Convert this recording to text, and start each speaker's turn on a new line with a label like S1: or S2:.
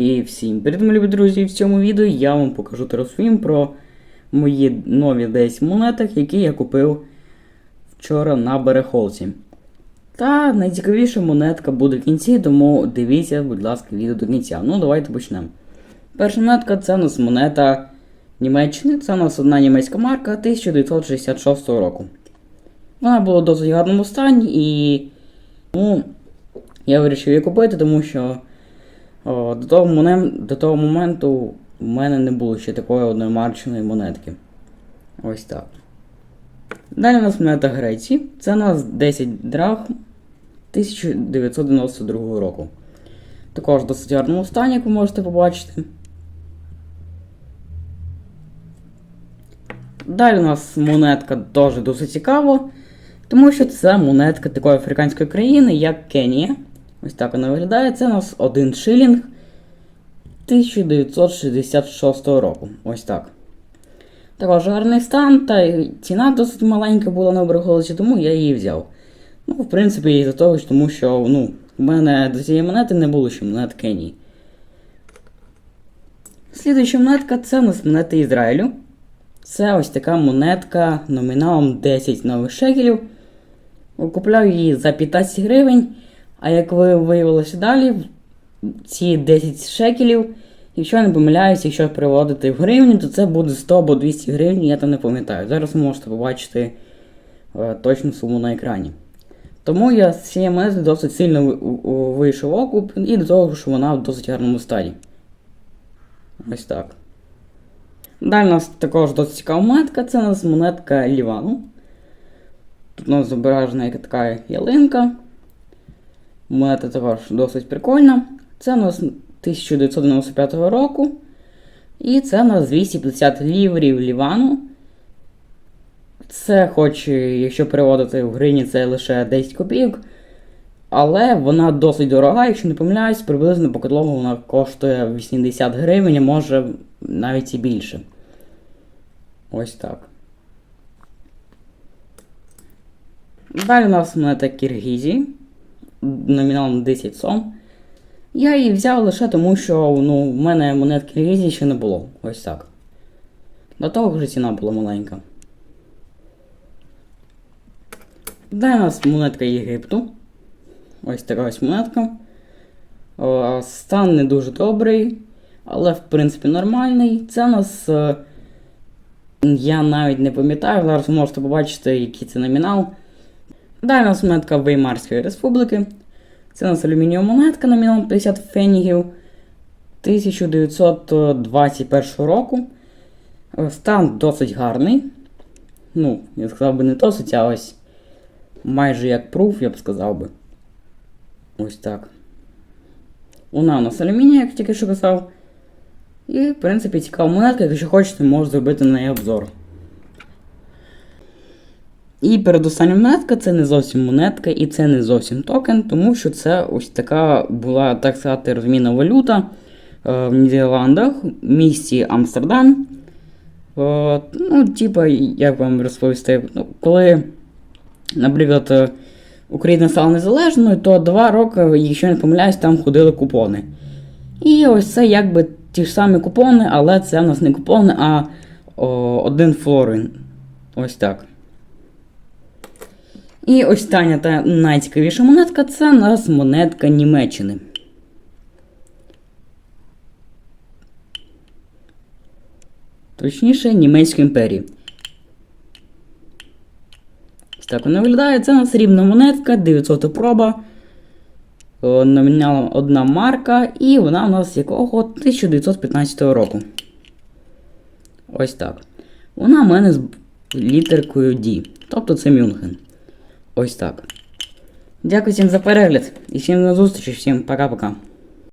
S1: І всім привіт, мої друзі! В цьому відео я вам покажу та про мої нові 10 монеток, які я купив вчора на берехолці. Та найцікавіша монетка буде в кінці, тому дивіться, будь ласка, відео до кінця. Ну, давайте почнемо. Перша монетка це у нас монета Німеччини, це у нас одна німецька марка 1966 року. Вона була в досить гарному стані і ну, я вирішив її купити, тому що до, того моменту, до того моменту в мене не було ще такої одномарченої монетки. Ось так. Далі у нас монета Греції. Це у нас 10 драхм 1992 року. Також в досить гарному стані, як ви можете побачити. Далі у нас монетка теж досить цікава, тому що це монетка такої африканської країни, як Кенія. Ось так вона виглядає. Це у нас один шилінг 1966 року. Ось так. Також гарний стан, та ціна досить маленька була на оберголосі, тому я її взяв. Ну, в принципі, і за того, тому що ну, в мене до цієї монети не було ще монет Кенії. Слідуюча монетка це у нас монети Ізраїлю. Це ось така монетка номіналом 10 нових шекелів. Купляв її за 15 гривень. А як ви виявилося далі, ці 10 шекелів, якщо я не помиляюсь, якщо переводити в гривні, то це буде 100 або 200 гривень, я там не пам'ятаю. Зараз можете побачити е, точну суму на екрані. Тому я з цієї монети досить сильно вийшов окуп і до того, що вона в досить гарному стані. Ось так. Далі у нас також досить цікава монетка, це у нас монетка Лівану. Тут у нас зображена яка така ялинка. Монета також досить прикольна. Це у нас 1995 року. І це у нас 250 ліврів Лівану. Це, хоч, якщо переводити в гривні, це лише 10 копійок. Але вона досить дорога, якщо не помиляюсь, приблизно по каталогу вона коштує 80 гривень, а може навіть і більше. Ось так. Далі у нас монета Киргизії. Номіналом 10 сом. Я її взяв лише тому, що ну, в мене монет Киргизії ще не було. Ось так. До того вже ціна була маленька. Далі у нас монетка Єгипту. Ось така ось монетка. Стан не дуже добрий, але в принципі нормальний. Це у нас. е, Я навіть не пам'ятаю, зараз можете побачити, який це номінал. Далі у нас монетка Веймарської республіки. Це у нас алюмінієва монетка номіналом 50 фенігів 1921 року. Е, Стан досить гарний. Ну, я сказав би не досить, а ось майже як пруф, я б сказав би. Ось так. Вона у нас алюмінія, як тільки що казав. І, в принципі, цікава монетка, якщо хочете, можу зробити на неї обзор. І передостання монетка це не зовсім монетка і це не зовсім токен, тому що це ось така була, так сказати, розмінна валюта е, в Нідерландах, в місті Амстердам. Е, ну, типа, як вам розповісти, ну, коли, наприклад, Україна стала незалежною, то два роки, якщо не помиляюсь, там ходили купони. І ось це якби ті ж самі купони, але це в нас не купони, а о, один флорин. Ось так. І остання та найцікавіша монетка це у нас монетка Німеччини. Точніше, Німецької імперії. Ось так вона виглядає. Це у нас рівна монетка, 900 проба. Номіналом одна марка, і вона у нас якого 1915 року. Ось так. Вона в мене з літеркою D. Тобто це Мюнхен. Ось так. Дякую всім за перегляд і всім на зустрічі, всім пока-пока.